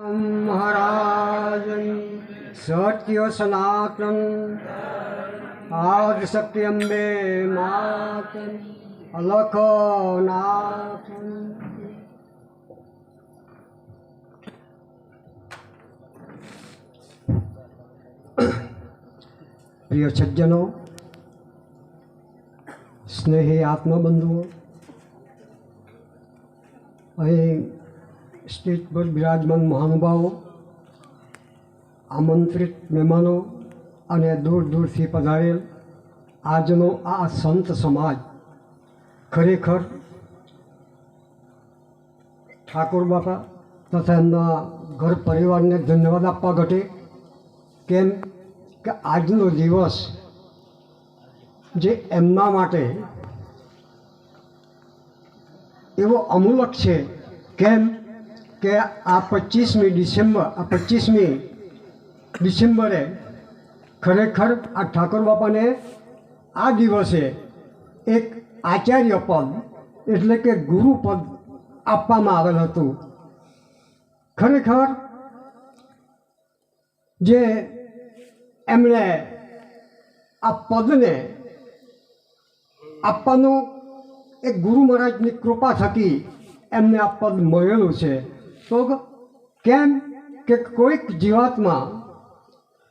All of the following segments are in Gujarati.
મહારાજ સત્ય સનાતન આદ શક્તિ અંબે માત અલખ નાથ પ્રિય સજ્જનો સ્નેહી આત્મબંધુઓ અહીં સ્ટેજ પર બિરાજમાન મહાનુભાવો, આમંત્રિત મહેમાનો અને દૂર દૂરથી પધારેલ આજનો આ સંત સમાજ ખરેખર ઠાકોર બાપા તથા એમના ઘર પરિવારને ધન્યવાદ આપવા ઘટે કેમ કે આજનો દિવસ જે એમના માટે એવો અમૂલક છે. કેમ કે આ પચીસમી ડિસેમ્બર, આ પચીસમી ડિસેમ્બરે ખરેખર આ ઠાકોર બાપાને આ દિવસે એક આચાર્ય પદ, એટલે કે ગુરુ પદ આપવામાં આવેલ હતું. ખરેખર જે એમણે આ પદને આપવાનું એક ગુરુ મહારાજની કૃપા થકી એમને આ પદ મળેલું છે. તો કેમ કે કોઈક જીવાતમાં,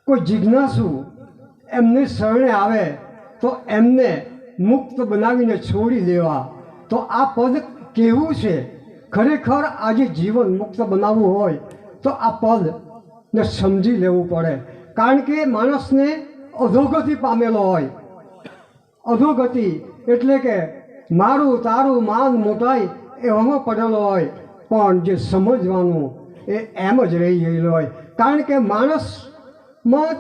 કોઈ જિજ્ઞાસુ એમને શરણે આવે, તો એમને મુક્ત બનાવીને છોડી દેવા. તો આ પદ કેવું છે? ખરેખર આજે જીવન મુક્ત બનાવવું હોય, તો આ પદને સમજી લેવું પડે. કારણ કે માણસને અધોગતિ પામેલો હોય. અધોગતિ એટલે કે મારું, તારું, માન, મોટાઈ એવામાં પડેલો હોય. પણ જે સમજવાનું એ એમ જ રહી ગયેલું હોય. કારણ કે માણસમાં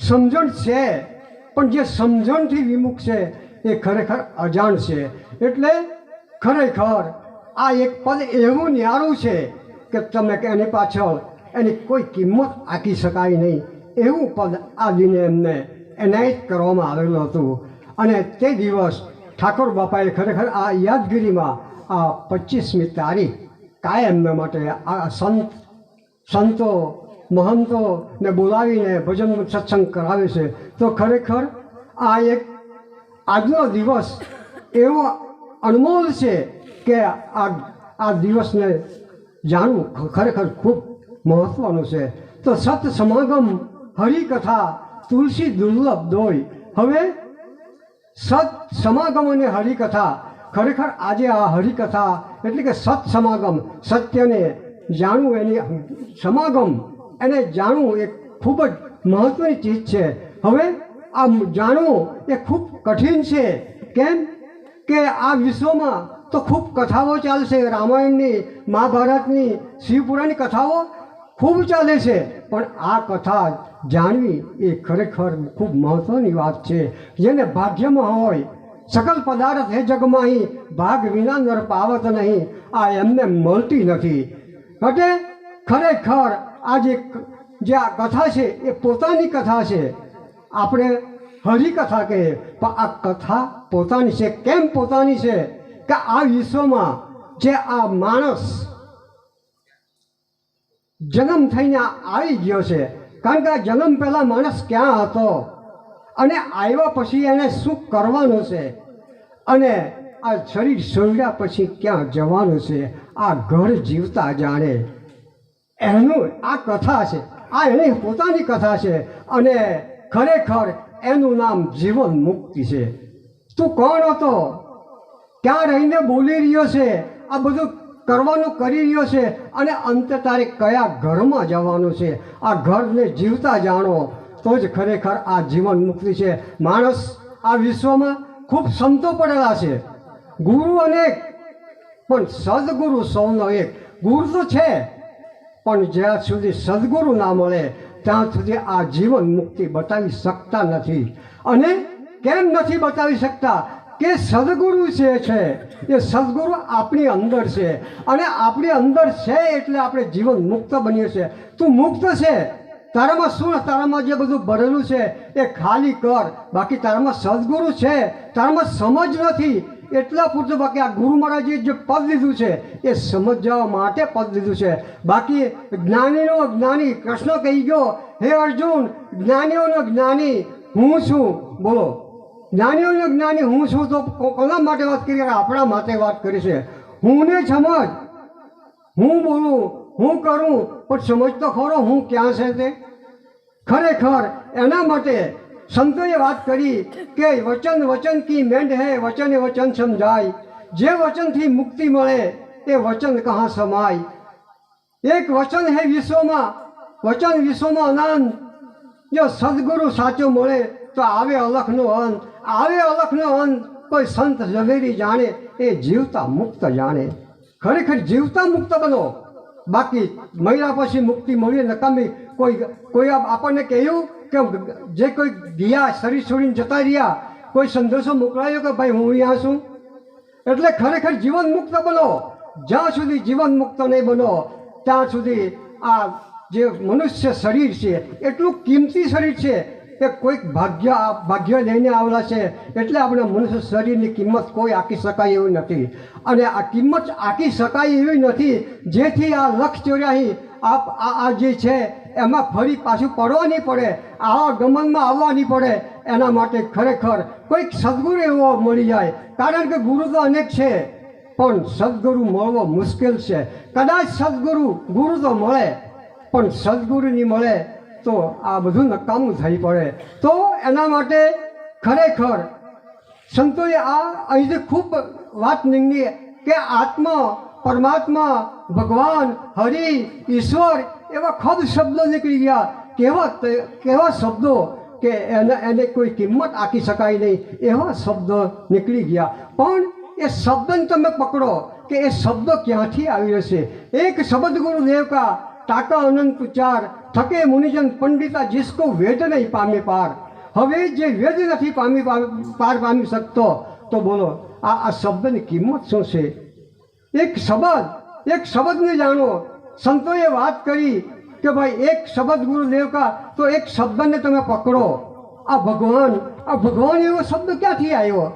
સમજણ છે, પણ જે સમજણથી વિમુખ છે એ ખરેખર અજાણ છે. એટલે ખરેખર આ એક પદ એવું ન્યારું છે કે તમે એની પાછળ એની કોઈ કિંમત આંકી શકાય નહીં. એવું પદ આ દિને એમને એનાયત કરવામાં આવેલું હતું. અને તે દિવસ ઠાકોર બાપાએ ખરેખર આ યાદગીરીમાં આ પચીસમી તારીખ કાયમના માટે આ સંત, સંતો મહંતોને બોલાવીને ભજન સત્સંગ કરાવે છે. તો ખરેખર આ એક આજનો દિવસ એવો અનમોલ છે કે આ આ દિવસને જાણવું ખરેખર ખૂબ મહત્ત્વનું છે. તો સત સમાગમ હરિકથા તુલસી દુર્લભ દોય. હવે સત સમાગમ અને હરિકથા ખરેખર આજે આ હરિકથા એટલે કે સત સમાગમ, સત્યને જાણવું એની સમાગમ, એને જાણવું એ ખૂબ જ મહત્ત્વની ચીજ છે. હવે આ જાણવું એ ખૂબ કઠિન છે. કેમ? કે આ વિશ્વમાં તો ખૂબ કથાઓ ચાલશે, રામાયણની, મહાભારતની શિવપુરાણની કથાઓ ખૂબ ચાલે છે. પણ આ કથા જાણવી એ ખરેખર ખૂબ મહત્ત્વની વાત છે. જેને ભાગ્યમાં હોય સકલ પદાર્થ હે જગમાં અહીં ભાગ વિના નર પાવત નહીં. આ એમને મળતી નથી. એટલે ખરેખર આ જે જે આ કથા છે, એ પોતાની કથા છે. આપણે હરિકથા કહીએ. પણ આ કથા પોતાની છે. કેમ પોતાની છે? કે આ વિશ્વમાં જે આ માણસ જન્મ થઈને આવી ગયો છે. કારણ કે આ જન્મ પહેલાં માણસ ક્યાં હતો? અને આવ્યા પછી એને શું કરવાનું છે? અને આ શરીર સોળ્યા પછી ક્યાં જવાનું છે? આ ઘર જીવતા જાણે. એનું આ કથા છે. આ એની પોતાની કથા છે. અને ખરેખર એનું નામ જીવન મુક્તિ છે. તું કોણ હતો? ક્યાં રહીને બોલી રહ્યો છે? આ બધું કરવાનું કરી રહ્યો છે. અને અંતે તારે કયા ઘરમાં જવાનું છે? આ ઘરને જીવતા જાણો. તો જ ખરેખર આ જીવન મુક્તિ છે. માણસ આ વિશ્વમાં ખૂબ સંતો પડેલા છે. ગુરુ અનેક પણ સદગુરુ સૌનો એક. ગુરુ તો છે, પણ જ્યાં સુધી સદગુરુ ના મળે, ત્યાં સુધી આ જીવન મુક્તિ બતાવી શકતા નથી. અને કેમ નથી બતાવી શકતા? કે સદગુરુ જે છે, એ સદગુરુ આપણી અંદર છે. અને આપણી અંદર છે એટલે આપણે જીવન મુક્ત બનીએ છીએ. તું મુક્ત છે? તારામાં શું? તારામાં જે બધું ભરેલું છે, એ ખાલી કર. બાકી તારામાં સદગુરુ છે, તારામાં સમજ નથી. એટલા પૂરતું બાકી આ ગુરુ મહારાજે જે પદ લીધું છે, એ સમજવા માટે પદ લીધું છે. બાકી જ્ઞાનીનો જ્ઞાની, કૃષ્ણ કહી ગયો, હે અર્જુન, જ્ઞાનીઓનો જ્ઞાની, હું છું. બોલો. જ્ઞાનીઓનો જ્ઞાની, હું છું તો કોના માટે વાત કરી? આપણા માટે વાત કરી છે. હું ને સમજ. હું બોલું. હું કરું, પણ સમજ તો ખરો, હું ક્યાં છે તે? ખરેખર એના માટે સંતોએ વાત કરી કે વચન વચન કી મેંડ હે, વચને વચન સમજાય. જે વચનથી મુક્તિ મળે, એ વચન કહા સમાય. એક વચન હે વિશ્વમાં, વચન વિશ્વમાં આનંદ જો સદગુરુ સાચો મળે, તો આવે અલખનો અંત. આવે અલખનો અંત, કોઈ સંત ઝવેરી જાણે, એ જીવતા મુક્ત જાણે. ખરેખર જીવતા મુક્ત બનો. બાકી મહિના પછી મુક્તિ મળીએ નકામી કોઈ કોઈ આપ- આપણને કહ્યું કે જે કોઈ ગયા શરીર છોડીને જતા રહ્યા, કોઈ સંદેશો મોકલાયો કે ભાઈ હું અહીંયા છું? એટલે ખરેખર જીવન મુક્ત બનો. જ્યાં સુધી જીવન મુક્ત નહીં બનો, ત્યાં સુધી આ જે મનુષ્ય શરીર છે, એટલું કિંમતી શરીર છે કે કોઈક ભાગ્ય ભાગ્ય લઈને આવેલા છે, એટલે આપણે મનુષ્ય શરીરની કિંમત કોઈ આંકી શકાય એવી નથી. અને આ કિંમત આંકી શકાય એવી નથી, જેથી આ લક્ષ ચોર્યાસી આ જે છે, એમાં ફરી પાછું પડવા નહીં પડે, આવા ગમનમાં આવવા નહીં પડે, એના માટે ખરેખર કોઈક સદગુરુ એવો મળી જાય. કારણ કે ગુરુ તો અનેક છે, પણ સદગુરુ મળવો મુશ્કેલ છે. કદાચ સદગુરુ ગુરુ તો મળે, પણ સદગુરુ નહીં મળે તો આ બધું નકામું થઈ પડે. તો એના માટે ખરેખર સંતોએ આ અહીંથી ખૂબ વાત નીકળી કે આત્મા, પરમાત્મા, ભગવાન, હરિ, ઈશ્વર એવા ખબ શબ્દો નીકળી ગયા. કેવા કેવા શબ્દો કે એને એને કોઈ કિંમત આપી શકાય નહીં. એવા શબ્દો નીકળી ગયા. પણ એ શબ્દને તમે પકડો કે એ શબ્દ ક્યાંથી આવી છે એક શબ્દ ગુરુદેવ કા ટાકા અનંત ઉચ્ચાર થકે મુનિજન પંડિતા જિસકો વેદ નહીં પામે પાર. હવે જે વેદ નથી પામી પાર પામી શકતો, તો બોલો, આ આ શબ્દની કિંમત શું છે? એક શબ્દ, એક શબ્દને જાણો. સંતોએ વાત કરી કે ભાઈ, એક શબ્દ ગુરુદેવ કા, તો એક શબ્દને તમે પકડો. આ ભગવાન આ ભગવાન એવો શબ્દ ક્યાંથી આવ્યો?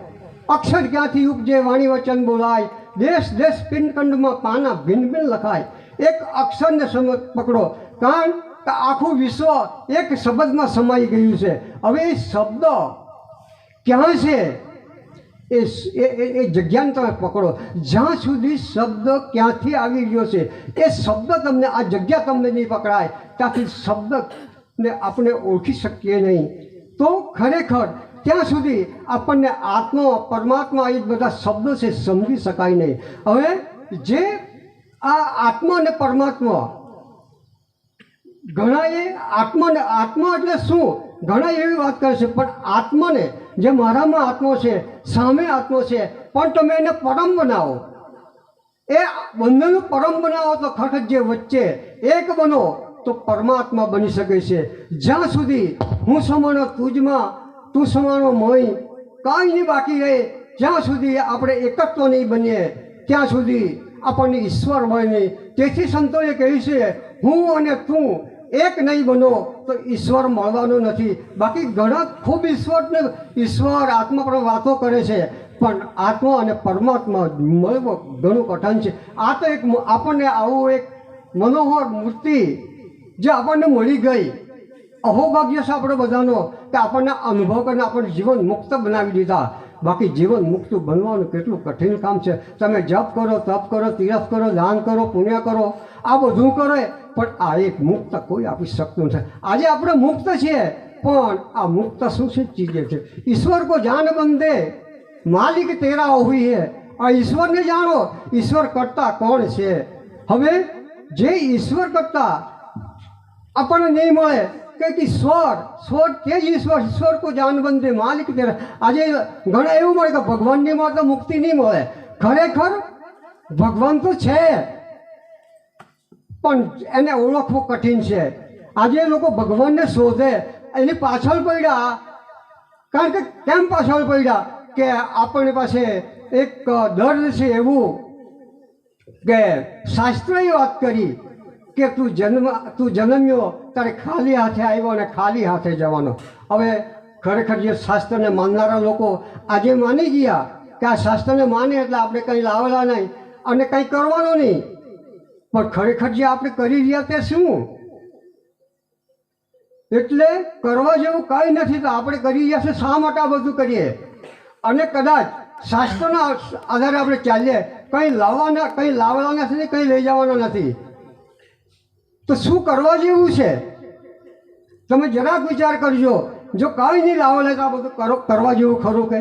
અક્ષર ક્યાંથી ઉપજે વાણી વચન બોલાય, દેશ દેશ પિંડકંડમાં પાના ભિન્ન ભિન્ન લખાય. એક અક્ષરને પકડો. કારણ કે આખું વિશ્વ એક શબ્દમાં સમાઈ ગયું છે. હવે એ શબ્દ ક્યાં છે? એ- એ જગ્યાને તમે પકડો. જ્યાં સુધી શબ્દ ક્યાંથી આવી ગયો છે, એ શબ્દ તમને, આ જગ્યા તમને નહીં પકડાય. ત્યાંથી શબ્દને આપણે ઓળખી શકીએ નહીં. તો ખરેખર ત્યાં સુધી આપણને આત્મા, પરમાત્મા એ બધા શબ્દો છે સમજી શકાય નહીં. હવે જે આ આત્મા અને પરમાત્મા. ઘણાએ આત્માને આત્મા એટલે શું? ઘણા એવી વાત કરે છે, પણ આત્માને, જે મારામાં આત્મો છે, સામે આત્મો છે, પણ તમે એને પરમ બનાવો. એ બંનેનું પરમ બનાવો તો ખરેખર જે વચ્ચે એક બનો, તો પરમાત્મા બની શકે છે. જ્યાં સુધી હું સમાનો, તુજમાં, તું સમાનો મય, કાંઈ નહીં બાકી રહે, જ્યાં સુધી આપણે એકત્વ નહીં બનીએ, ત્યાં સુધી આપણને ઈશ્વર હોય નહીં. તેથી સંતોએ કહ્યું છે, હું અને તું એક નહીં બનો તો ઈશ્વર મળવાનો નથી. બાકી ઘણા ખૂબ ઈશ્વરને ઈશ્વર આત્મા પર વાતો કરે છે, પણ આત્મા અને પરમાત્મા મળવો ઘણું કઠણ છે. આ તો એક આપણને આવું એક મનોહર મૂર્તિ જે આપણને મળી ગઈ. અહોભાગ્ય છે આપણે બધાનો, કે આપણને અનુભવ કરીને આપણું જીવન મુક્ત બનાવી દીધા. બાકી જીવન મુક્ત બનવાનું કેટલું કઠિન કામ છે. તમે જપ કરો, તપ કરો, તીરથ કરો, દાન કરો, પુણ્ય કરો, આ બધું કરે, પણ આ એક મુક્ત કોઈ આપી શકતું નથી. આજે આપણે મુક્ત છીએ, પણ આ મુક્ત શું છે ચીજે છે? ઈશ્વર કો જાન બંદે માલિક તેરા હોય હે. આ ઈશ્વરને જાણો, ઈશ્વર કરતા કોણ છે? હવે, જે ઈશ્વર કરતા આપણને નહીં મળે કે કે સ્વર તે જ ઈશ્વર ઈશ્વર કો જાન બંદે માલિક તેરા આજે ઘણા એવું મળે કે ભગવાનની માં તો મુક્તિ નહીં મળે ખરેખર ભગવાન તો છે પણ એને ઓળખવું કઠિન છે આજે લોકો ભગવાનને શોધે એની પાછળ પડ્યા કારણ કે કેમ પાછળ પડ્યા કે આપણી પાસે એક દર્દ છે એવું કે શાસ્ત્રએ વાત કરી કે તું જન્મ, તું જન્મ્યો ત્યારે ખાલી હાથે આવ્યો અને ખાલી હાથે જવાનો. હવે ખરેખર જે શાસ્ત્રને માનનારા લોકો આજે માની ગયા કે આ શાસ્ત્રને માને એટલે આપણે કંઈ લાવેલા નહીં અને કંઈ કરવાનું નહીં. પણ ખરેખર જે આપણે કરી રહ્યા તે શું? એટલે કરવા જેવું કંઈ નથી તો આપણે કરી રહ્યા છે, શા માટે આ બધું કરીએ? અને કદાચ શાસ્ત્રના આધારે આપણે ચાલીએ, કંઈ લાવવાના કંઈ લાવવાના નથી કંઈ લઈ જવાના નથી. તો શું કરવા જેવું છે? તમે જરાક વિચાર કરજો. જો કાંઈ નહીં લાવેલા તો આ બધું કરો કરવા જેવું ખરું કે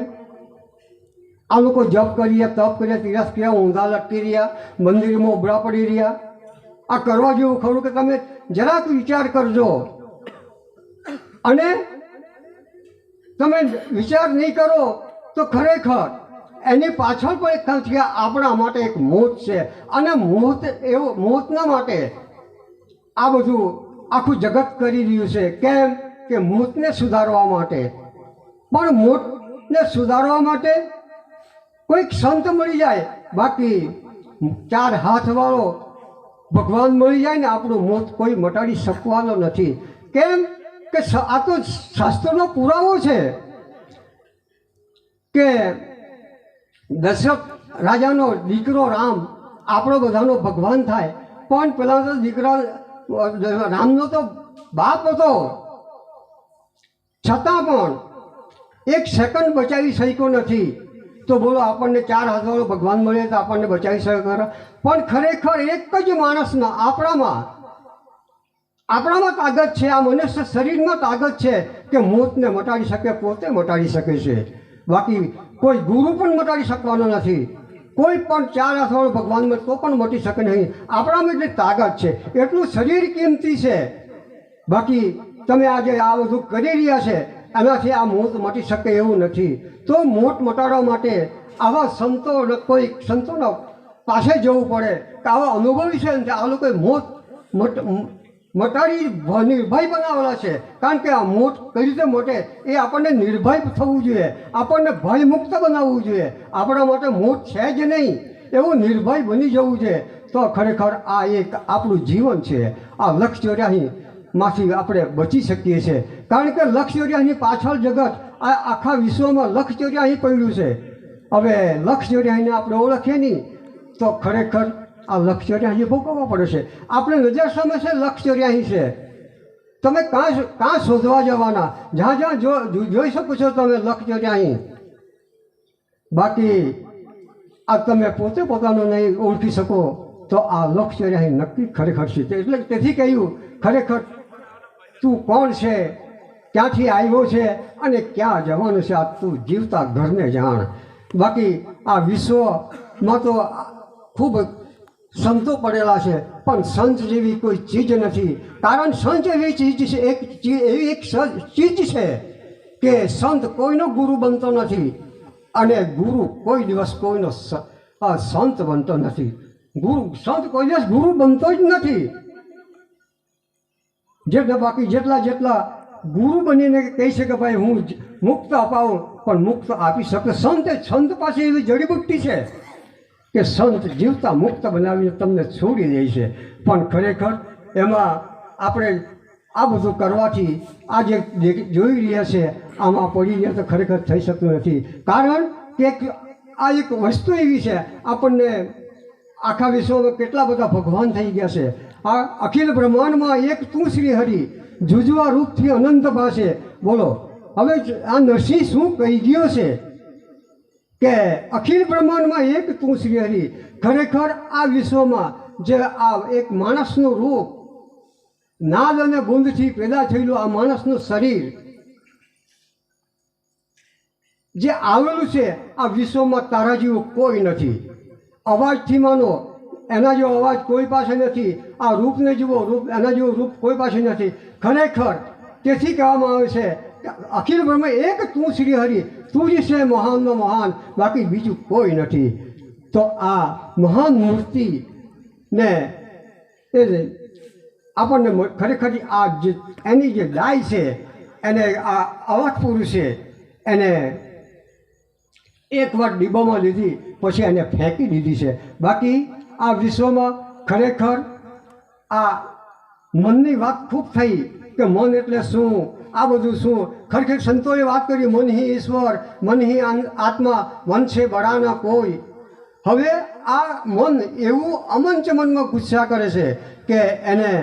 આ લોકો જપ કરીએ તપ કરીએ તિરસ કર્યા ઊંધા લટકી રહ્યા, મંદિરમાં ઉભરા પડી રહ્યા. આ કરવા જેવું ખરું કે તમે જરાક વિચાર કરજો. અને તમે વિચાર નહીં કરો તો ખરેખર એની પાછળ પણ એક ખર્ચ કે આપણા માટે એક મોત છે. અને મોત એવો મોતના માટે આ બધું આખું જગત કરી રહ્યું છે. કેમ? કે મોતને સુધારવા માટે. પણ મોતને સુધારવા માટે કોઈક સંત મળી જાય. બાકી ચાર હાથવાળો ભગવાન મળી જાય ને આપણું મોત કોઈ મટાડી શકવાનો નથી. કેમ? કે આ તો શાસ્ત્રનો પુરાવો છે કે દશરથ રાજાનો દીકરો રામ આપણો બધાનો ભગવાન થાય. પણ પેલા તો દીકરા રામનો તો બાપ હતો. છતાં પણ એક સેકન્ડ બચાવી શક્યો નથી. તો બોલો, આપણને ચાર હાથવાળો ભગવાન મળે તો આપણને બચાવી શકે? પણ ખરેખર એક જ માણસના આપણામાં આપણામાં તાગત છે, આ મનુષ્ય શરીરમાં તાગત છે કે મોતને મટાડી શકે, પોતે મટાડી શકે છે. બાકી કોઈ ગુરુ પણ મટાડી શકવાનો નથી. કોઈ પણ ચાર અથવા ભગવાનમાં તો પણ મટી શકે નહીં. આપણામાં એટલી તાકાત છે. એટલું શરીર કિંમતી છે. બાકી તમે આજે આ બધું કરી રહ્યા છે, એનાથી આ મોત મટી શકે એવું નથી. તો મોત મટાડવા માટે આવા સંતો કોઈ સંતોના પાસે જવું પડે કે આવા અનુભવી છે આ લોકોએ મોત મટ મટાડી નિર્ભય બનાવેલા છે. કારણ કે આ મોટ કઈ રીતે મોટે? એ આપણને નિર્ભય થવું જોઈએ. આપણને ભયમુક્ત બનાવવું જોઈએ. આપણા માટે મોટ છે જ નહીં. એવું નિર્ભય બની જવું છે. તો ખરેખર આ એક આપણું જીવન છે. આ લક્ષ્યોર્યાહી માંથી આપણે બચી શકીએ છીએ. કારણ કે લક્ષ પાછળ જગત આ આખા વિશ્વમાં લક્ષ્યોર્યાહી પડ્યું છે. હવે લક્ષ્યોર્યાહીને આપણે ઓળખીએ નહીં. તો ખરેખર આ લક્ષ્ય હજી ભોગવવો પડે છે આપણે નજર સામે છે લક્ષ અહીં છે. તમે કાં કાં શોધવા જવાના? જ્યાં જ્યાં જોઈ શકો છો તમે લક્ષ અહીં બાકી, આ તમે પોતે પોતાનું નહીં ઓળખી શકો, તો આ લક્ષ અહીં નક્કી ખરેખર છે. એટલે તેથી કહ્યું, ખરેખર તું કોણ છે? ક્યાંથી આવ્યો છે? અને ક્યાં જવાનું છે? આ તું જીવતા ઘરને જાણ. બાકી, આ વિશ્વમાં તો ખૂબ સંતો પડેલા છે, પણ સંત જેવી કોઈ ચીજ નથી. કારણ સંત એવી ચીજ છે, એક એવી એક ચીજ છે કે સંત કોઈનો ગુરુ બનતો નથી અને ગુરુ કોઈ દિવસ કોઈનો સંત બનતો નથી. ગુરુ, સંત કોઈ દિવસ ગુરુ બનતો જ નથી. જેટલા બાકી જેટલા જેટલા ગુરુ બનીને કહી શકે ભાઈ હું મુક્ત અપાવું, પણ મુક્ત આપી શકે. સંત સંત પાસે એવી જડીબુટ્ટી છે. કે સંત જીવતા મુક્ત બનાવીને તમને છોડી દે છે. પણ ખરેખર એમાં આપણે આ બધું કરવાથી આ જે જોઈ રહ્યા છે, આમાં પડી રહ્યા તો ખરેખર થઈ શકતું નથી. કારણ કે આ એક વસ્તુ એવી છે, આપણને આખા વિશ્વમાં કેટલા બધા ભગવાન થઈ ગયા છે. આ અખિલ બ્રહ્માંડમાં એક તું શ્રી હરિ, જુજવા રૂપથી અનંત પાસે. બોલો, હવે આ નરસિંહ શું કહી ગયો છે? કે અખિલ બ્રહ્માંડમાં એક તું શ્રી હરિ ખરેખર આ વિશ્વમાં જે આ એક માણસનું રૂપ, નાદ અને ગુંદથી પેદા થયેલું આ માણસનું શરીર, જે આવેલું છે આ વિશ્વમાં તારા જેવું કોઈ નથી. અવાજથી માનો, એના જેવો અવાજ કોઈ પાસે નથી, આ રૂપને જુઓ રૂપ, એના જેવું રૂપ કોઈ પાસે નથી. ખરેખર તેથી કહેવામાં આવે છે અખિલ બ્રહ્મ એક તું શ્રી હરિ, તું જ છે મહાનનો મહાન, બાકી બીજું કોઈ નથી. તો આ મહાન મૂર્તિને એ આપણને ખરેખર આ જે, એની જે ગાય છે, એને આ અવધ પુરુષે એને એકવાર ડીબામાં લીધી, પછી એને ફેંકી દીધી છે. બાકી આ વિશ્વમાં ખરેખર આ મનની વાત ખૂબ થઈ કે મન એટલે શું? આ બધું શું? ખરેખર સંતોએ વાત કરી, મન હિ ઈશ્વર, મન હિ આત્મા, મન છે બળાના કોઈ. હવે આ મન એવું અમન ચમનમાં ગુસ્સા કરે છે કે એને,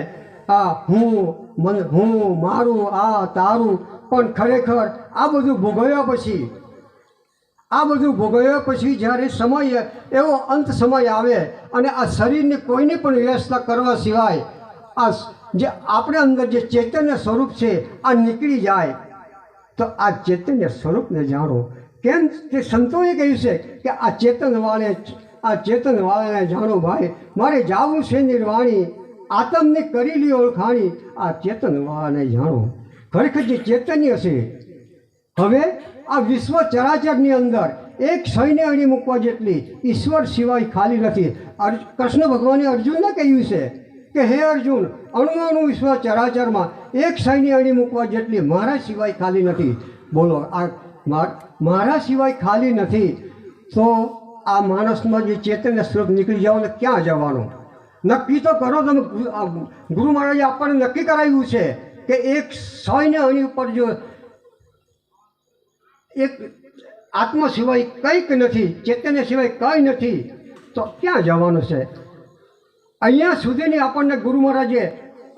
આ હું, મન હું, મારું, આ, તારું. પણ ખરેખર આ બધું ભોગવ્યા પછી, આ બધું ભોગવ્યા પછી જ્યારે સમય, એવો અંત સમય આવે અને આ શરીરને કોઈની પણ વ્યવસ્થા કરવા સિવાય આ જે આપણે અંદર જે ચૈતન્ય સ્વરૂપ છે, આ નીકળી જાય. તો આ ચૈતન્ય સ્વરૂપને જાણો. કેમ? તે સંતોએ કહ્યું છે કે આ ચેતનવાળે આ ચેતનવાળાને જાણો ભાઈ, મારે જાવું છે નિર્વાણી આતમને કરેલી ઓળખાણી, આ ચેતનવાળાને જાણો. ખરેખર જે ચૈતન્ય છે, હવે આ વિશ્વ ચરાચરની અંદર એક સૈન્ય અણી મૂકવા જેટલી ઈશ્વર સિવાય ખાલી નથી. કૃષ્ણ ભગવાને અર્જુનને કહ્યું છે કે હે અર્જુન અણુ અણુ વિશ્વ ચરાચરમાં એક સૈન્ય અણી મૂકવા જેટલી મારા સિવાય ખાલી નથી. બોલો, આ મારા સિવાય ખાલી નથી. તો આ માણસમાં જે ચેતન સ્ત્રોત નીકળી જાવ ને ક્યાં જવાનું? નક્કી તો કરો તમે, ગુરુ- મહારાજે આપણને નક્કી કરાવ્યું છે કે એક સૈન્ય અણી ઉપર જો એક આત્મા સિવાય કંઈક નથી, ચેતન્ય સિવાય કંઈ નથી, તો ક્યાં જવાનું છે? અહીંયા સુધીની આપણને ગુરુ મહારાજે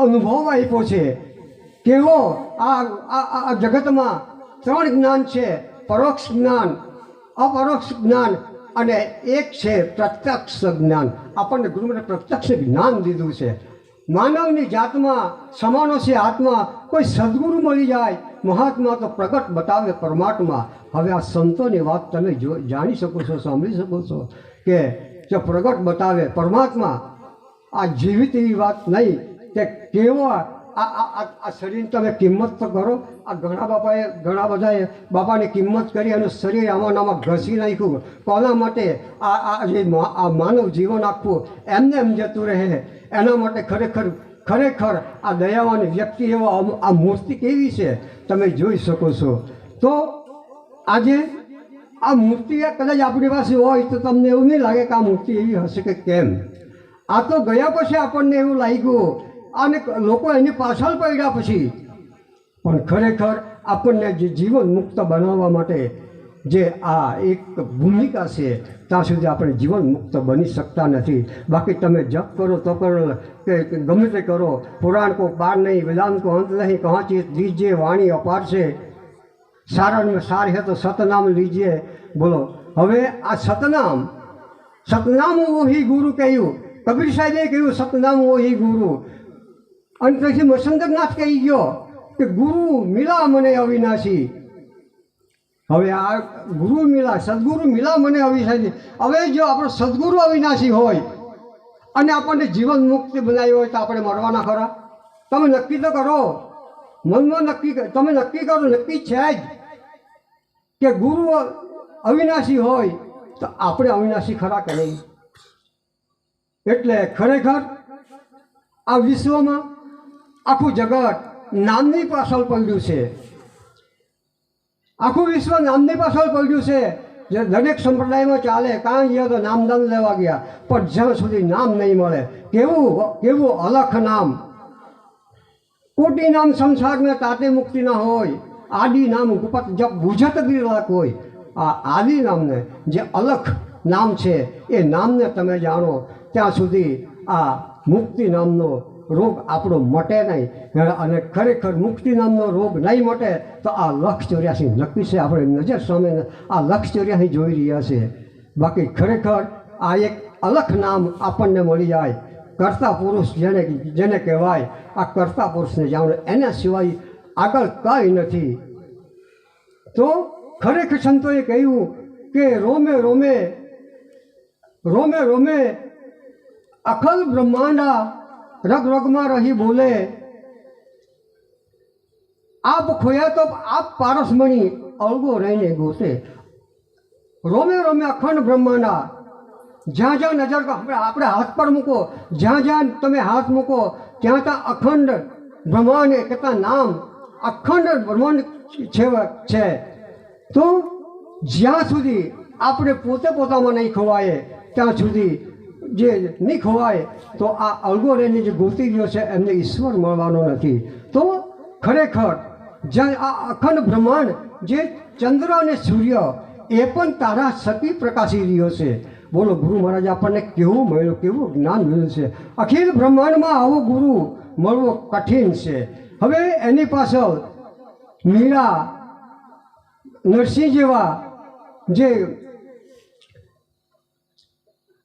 અનુભવ આપ્યો છે કેવો આ જગતમાં ત્રણ જ્ઞાન છે, પરોક્ષ જ્ઞાન, અપરોક્ષ જ્ઞાન અને એક છે પ્રત્યક્ષ જ્ઞાન. આપણને ગુરુ મહારાજે પ્રત્યક્ષ જ્ઞાન દીધું છે. માનવની જાતમાં, સમાનો છે આત્મા, કોઈ સદગુરુ મળી જાય, મહાત્મા તો પ્રગટ બતાવે પરમાત્મા. હવે આ સંતોની વાત તમે જાણી શકો છો, સાંભળી શકો છો કે, જો પ્રગટ બતાવે પરમાત્મા આ જીવિત એવી વાત નહીં કે કેવા આ આ- આ શરીરની તમે કિંમત તો કરો. આ ઘણા બાપાએ ઘણા બધાએ બાપાની કિંમત કરી અને શરીર આમાં આમાં ઘસી નાખ્યું. કોના માટે? આ આ જે આ માનવ જીવન આખું એમને એમ જતું રહે એના માટે ખરેખર ખરેખર આ દયાવાન વ્યક્તિ એવા આ મૂર્તિ કેવી છે? તમે જોઈ શકો છો. તો આજે આ મૂર્તિ કદાચ આપણી પાસે હોય તો તમને એવું નહીં લાગે કે આ મૂર્તિ એવી હશે કે કેમ? આ તો ગયા પછી આપણને એવું લાગ્યું. અને લોકો એની પાછળ પડ્યા પછી. પણ ખરેખર આપણને જે જીવન મુક્ત બનાવવા માટે જે આ એક ભૂમિકા છે, ત્યાં સુધી આપણે જીવન મુક્ત બની શકતા નથી. બાકી તમે જપ કરો તો કરો, કે ગમે તે કરો. પુરાણ કો પાર નહીં, વેદાંત કો અંત નહીં કહા ચીજ દીજે વાણી અપાર છે. સારામાં સાર હે તો સતનામ લીજે. બોલો, હવે આ સતનામ સતનામ ઓહી ગુરુ કહ્યું. કબીર સાહેબે કહ્યું, સતનામ એ ગુરુ. અને પછી મસંદરનાથ કહી ગયો કે, ગુરુ મિલા મને અવિનાશી. હવે આ ગુરુ મિલા, સદગુરુ મિલા મને અવિનાશી. હવે જો આપણો સદગુરુ અવિનાશી હોય અને આપણને જીવન મુક્તિ બનાવી હોય તો આપણે મરવાના ખરા? તમે નક્કી તો કરો. મનમાં નક્કી તમે નક્કી કરો, નક્કી છે જ કે ગુરુ અવિનાશી હોય તો આપણે અવિનાશી ખરા કે નહીં? એટલે ખરેખર આ વિશ્વમાં આખું જગત નામની પાછળ પડ્યું છે. આખું વિશ્વ નામની પાછળ પડ્યું છે. જે દરેક સંપ્રદાયમાં ચાલે, કાંઈ ગયા તો નામદાન લેવા ગયા, પણ જ્યાં સુધી નામ નહીં મળે, કેવું કેવું અલખ નામ. કોટી નામ સંસારને તાતે મુક્તિ ના હોય, આદિ નામ ઉપર જપ બુજત ગીરલાક હોય. આ આદિ નામને જે અલખ નામ છે, એ નામને તમે જાણો ત્યાં સુધી આ મુક્તિ નામનો રોગ આપણો મટે નહીં. અને ખરેખર મુક્તિ નામનો રોગ નહીં મટે તો આ લક્ષ ચોર્યાસી નક્કી છે. આપણે નજર સામે આ લક્ષ ચોર્યાસી જોઈ રહ્યા છે. બાકી ખરેખર આ એક અલખ નામ આપણને મળી જાય. કરતા પુરુષ જેને જેને કહેવાય, આ કરતા પુરુષને જાણે એના સિવાય આગળ કંઈ નથી. તો ખરેખર સંતોએ કહ્યું કે રોમે રોમે રોમે રોમે અખલ બ્રહ્માંડા રગ રગમાં રહી બોલે આપ ખોયા તો આપ પારસમણી અળગો રહીને ગોતે રોમે રોમે અખંડ બ્રહ્માંડા જ્યાં જ્યાં નજર કરો, આપણે આપણે હાથ પર મૂકો જ્યાં જ્યાં તમે હાથ મૂકો ત્યાં ત્યાં અખંડ બ્રહ્માંડ એ કેટલા નામ અખંડ બ્રહ્માંડ છે છે તો જ્યાં સુધી આપણે પોતે પોતામાં નહીં ખોવાય ત્યાં સુધી જે નીક હોય તો આ અલગોરેની જે ગોતી ગયો છે, એમને ઈશ્વર મળવાનો નથી. તો ખરેખર જ્યાં આ અખંડ બ્રહ્માંડ જે ચંદ્ર અને સૂર્ય એ પણ તારા સતી પ્રકાશી રહ્યો છે. બોલો, ગુરુ મહારાજ, આપણને કેવું મળ્યું, કેવું જ્ઞાન મળ્યું છે? અખિલ બ્રહ્માંડમાં આવો ગુરુ મળવો કઠિન છે. હવે એની પાછળ મીરા નરસિંહ જેવા જે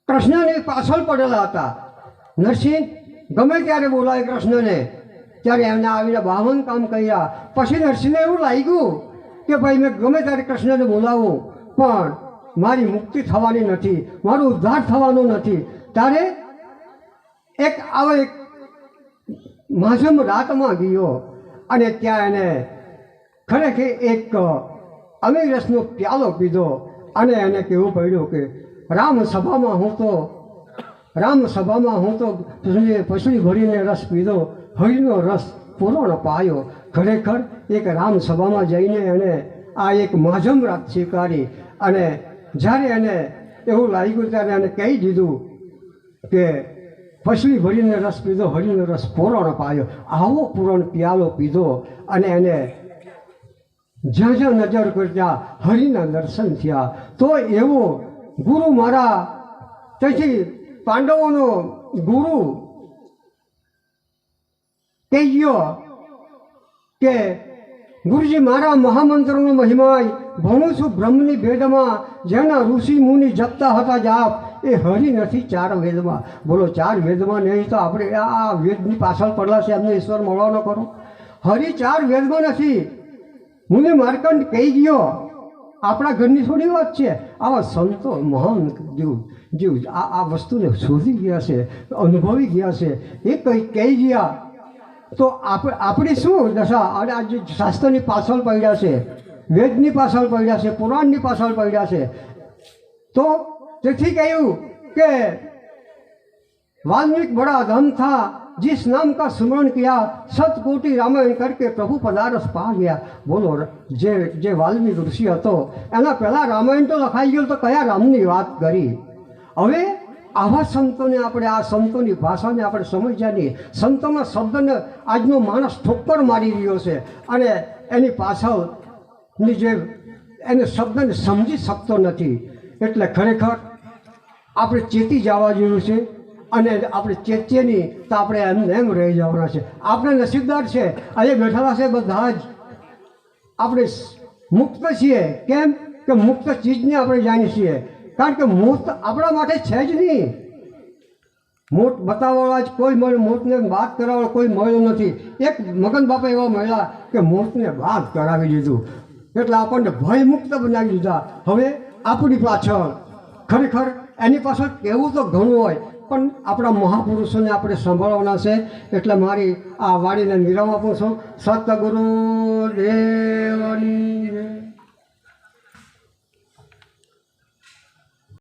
કૃષ્ણની પાછળ પડેલા હતા. નરસિંહ, ગમે ત્યારે બોલાય કૃષ્ણને, ત્યારે એમને આવીને બાવન કામ કર્યા. પછી નરસિંહને એવું લાગ્યું કે ભાઈ, મેં ગમે ત્યારે કૃષ્ણને બોલાવું, પણ મારી મુક્તિ થવાની નથી, મારું ઉદ્ધાર થવાનું નથી. ત્યારે એક આવો એક માધમ રાતમાં ગયો અને ત્યાં એને ખરેખર એક અમીરસનો પ્યાલો પીધો અને એને કહેવું પડ્યું કે રામ સભામાં હું તો રામ સભામાં હું તો પસલી ભરીને રસ પીધો. હરિનો રસ પૂર્ણ પાયો. ખરેખર એક રામ સભામાં જઈને એણે આ એક માધમ રાત સ્વીકારી અને જ્યારે એને એવું લાગ્યું ત્યારે એને કહી દીધું કે પછી ભરીને રસ પીધો, હરિનો રસ પૂરણ પાયો. આવો પૂરણ પિયાલો પીધો અને એને જ્યાં જ્યાં નજર કરતા હરિના દર્શન થયા. તો એવો ગુરુ મારા તેથી પાંડવોનો ગુરુ કહી ગયો કે ગુરુજી મારા મહામંત્રનો મહિમા ભણું છું બ્રહ્મની ભેદમાં, જેના ઋષિ મુનિ જપતા હતા જાપ, એ હરિ નથી ચાર વેદમાં. બોલો, ચાર વેદમાં નહીં તો આપણે આ વેદની પાછળ પડલા છે, એમને ઈશ્વર મળવાનો કરો. હરિ ચાર વેદમાં નથી. મુનિ માર્કંડ કહી ગયો આપણા ઘરની થોડી વાત છે. આવા સંતો મહાન જીવ, જેવું, આ આ વસ્તુને શોધી ગયા છે, અનુભવી ગયા છે. એ કંઈ કહી ગયા તો આપણે આપણી શું દશા? આ જે શાસ્ત્રની પાછળ પડ્યા છે, વેદની પાછળ પડ્યા છે, પુરાણની પાછળ પડ્યા છે. તો તેથી કહ્યું કે વાલ્મિક બડા ધન થા जिस नाम का स्मरण किया सत कोटि रामायण करके प्रभु पदारस पा ગયા બોલો જે જે વાલ્મીક ઋષિ હતો એના પહેલાં રામાયણ તો લખાઈ ગયું તો કયા રામની વાત કરી હવે આવા સંતોને આપણે આ સંતોની ભાષાને આપણે સમજ્યા નહીં સંતોના શબ્દને આજનો માણસ ઠોક્કર મારી રહ્યો છે અને એની પાછળની જે એને શબ્દને સમજી શકતો નથી એટલે ખરેખર આપણે ચેતી જવા જેવું છે અને આપણે ચેતીએ નહીં તો આપણે એમ એમ રહી જવાના છે. આપણે નસીબદાર છે. આજે બેઠેલા છે બધા જ. આપણે મુક્ત છીએ. કેમ? કે મુક્ત ચીજને આપણે જાણીએ છીએ. કારણ કે મુક્ત આપણા માટે છે જ નહીં. મૂર્ત બતાવવાળા જ કોઈ મળે, મૂર્તને વાત કરાવવા કોઈ મળ્યો નથી. એક મગન બાપા એવા મળ્યા કે મૂર્તને વાત કરાવી દીધું. એટલે આપણને ભય મુક્ત બનાવી દીધા. હવે આપણી પાછળ ખરેખર એની પાછળ કહેવું તો ઘણું હોય. પણ આપણા મહાપુરુષોને આપણે સંભાળવાના છે. એટલે મારી આ વાણીને વિરામ આપું છું. સતગુરુ દેવની